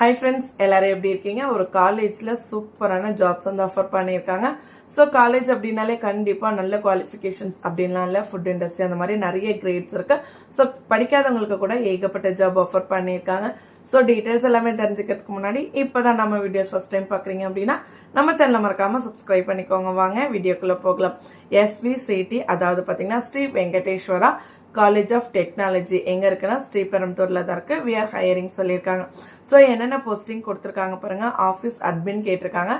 Hi friends எல்லோரும் எப்படி இருக்கீங்க? ஒரு காலேஜில் சூப்பரான ஜாப்ஸ் வந்து ஆஃபர் பண்ணியிருக்காங்க. ஸோ காலேஜ் அப்படின்னாலே கண்டிப்பாக நல்ல குவாலிஃபிகேஷன்ஸ் அப்படின்லாம் இல்லை. ஃபுட் இண்டஸ்ட்ரி அந்த மாதிரி நிறைய கிரேட்ஸ் இருக்குது ஸோ படிக்காதவங்களுக்கு கூட ஏகப்பட்ட ஜாப் ஆஃபர் பண்ணியிருக்காங்க. ஸோ டீட்டெயில்ஸ் எல்லாமே தெரிஞ்சுக்கிறதுக்கு முன்னாடி இப்போ தான் நம்ம வீடியோஸ் ஃபஸ்ட் டைம் பார்க்குறீங்க அப்படின்னா நம்ம சேனலை மறக்காமல் சப்ஸ்கிரைப் பண்ணிக்கோங்க. வாங்க வீடியோக்குள்ளே போகலாம். எஸ்வி சிடி அதாவது பார்த்தீங்கன்னா Shri Venkateswara college of technology எங்கே இருக்குன்னா ஸ்ரீபெரும்புத்தூரில் தான் இருக்குது வி ஆர் ஹையரிங் சொல்லியிருக்காங்க. ஸோ என்னென்ன போஸ்டிங் கொடுத்துருக்காங்க பாருங்கள் ஆஃபீஸ் அட்மின் கேட்டிருக்காங்க.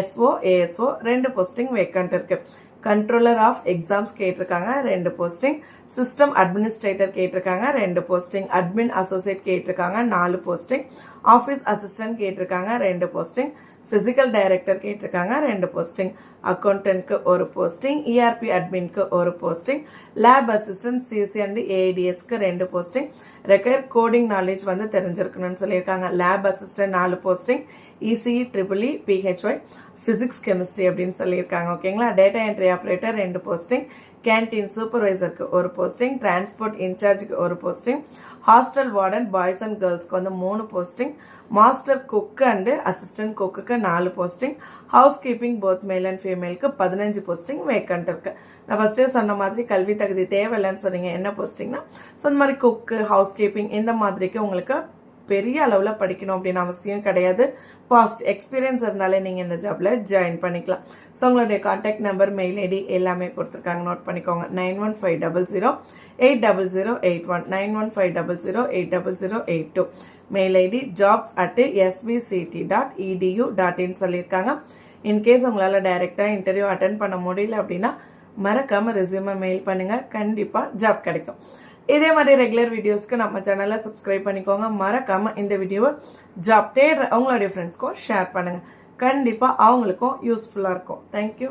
எஸ்ஓ ஏஎஸ்ஓ ரெண்டு போஸ்டிங் வேக்கண்ட் இருக்குது கண்ட்ரோலர் ஆஃப் எக்ஸாம்ஸ் கேட்டிருக்காங்க. ரெண்டு போஸ்டிங் சிஸ்டம் அட்மினிஸ்ட்ரேட்டர் கேட்டிருக்காங்க. ரெண்டு போஸ்டிங் அட்மின் அசோசியேட் கேட்டிருக்காங்க. நாலு போஸ்டிங் ஆஃபீஸ் அசிஸ்டன்ட் கேட்டிருக்காங்க. ரெண்டு போஸ்டிங் ஃபிசிக்கல் டைரக்டர் கேட்டிருக்காங்க. ரெண்டு போஸ்டிங் அக்கௌண்டன்ட்க்கு ஒரு போஸ்டிங் இஆர்பி அட்மின்க்கு ஒரு posting lab assistant CC and ஏடிஎஸ்க்கு ரெண்டு போஸ்டிங் ரெக்கயர் கோடிங் நாலேஜ் வந்து தெரிஞ்சிருக்கணும்னு சொல்லியிருக்காங்க. லேப் அசிஸ்டன்ட் நாலு posting ECE triple E PHY physics chemistry அப்படின்னு சொல்லியிருக்காங்க. ஓகேங்களா டேட்டா என்ட்ரி ஆப்ரேட்டர் ரெண்டு போஸ்டிங் கேன்டீன் சூப்பர்வைசருக்கு ஒரு போஸ்டிங் டிரான்ஸ்போர்ட் இன்சார்ஜுக்கு ஒரு posting hostel warden boys and கேர்ள்ஸ்க்கு வந்து மூணு posting master cook and assistant குக்குக்கு நாலு posting house keeping both male and ஃபீமேலுக்கு பதினஞ்சு போஸ்டிங் வேக்கண்ட் இருக்கு. நான் ஃபஸ்ட்டே சொன்ன மாதிரி கல்வி தகுதி தேவையில்லைன்னு சொன்னீங்க என்ன போஸ்டிங்னா ஸோ இந்த மாதிரி குக்கு ஹவுஸ் கீப்பிங் இந்த மாதிரிக்கு உங்களுக்கு பெரிய அளவில் படிக்கணும் அப்படின்னு அவசியம் கிடையாது. பாஸ்ட் எக்ஸ்பீரியன்ஸ் இருந்தாலே நீங்கள் இந்த ஜாப்பில் ஜாயின் பண்ணிக்கலாம். ஸோ உங்களுடைய காண்டாக்ட் நம்பர் மெயில் ஐடி எல்லாமே கொடுத்துருக்காங்க. நோட் பண்ணிக்கோங்க. Nine one five double zero eight double zero eight one. Nine one five double zero eight double zero eight two. Mail ID jobs at SPCT dot edu dot in சொல்லியிருக்காங்க. In case உங்களால் டைரெக்டாக interview attend பண்ண முடியல அப்படின்னா மறக்காமல் ரெசியூமை mail பண்ணுங்கள் கண்டிப்பாக job கிடைக்கும். இதே மாதிரி ரெகுலர் வீடியோஸ்க்கு நம்ம சேனலை சப்ஸ்கிரைப் பண்ணிக்கோங்க. மறக்காமல் இந்த வீடியோவை ஜாப் தேடுற அவங்களுடைய ஃப்ரெண்ட்ஸ்க்கும் ஷேர் பண்ணுங்கள் கண்டிப்பாக அவங்களுக்கும் யூஸ்ஃபுல்லாக இருக்கும். தேங்க்யூ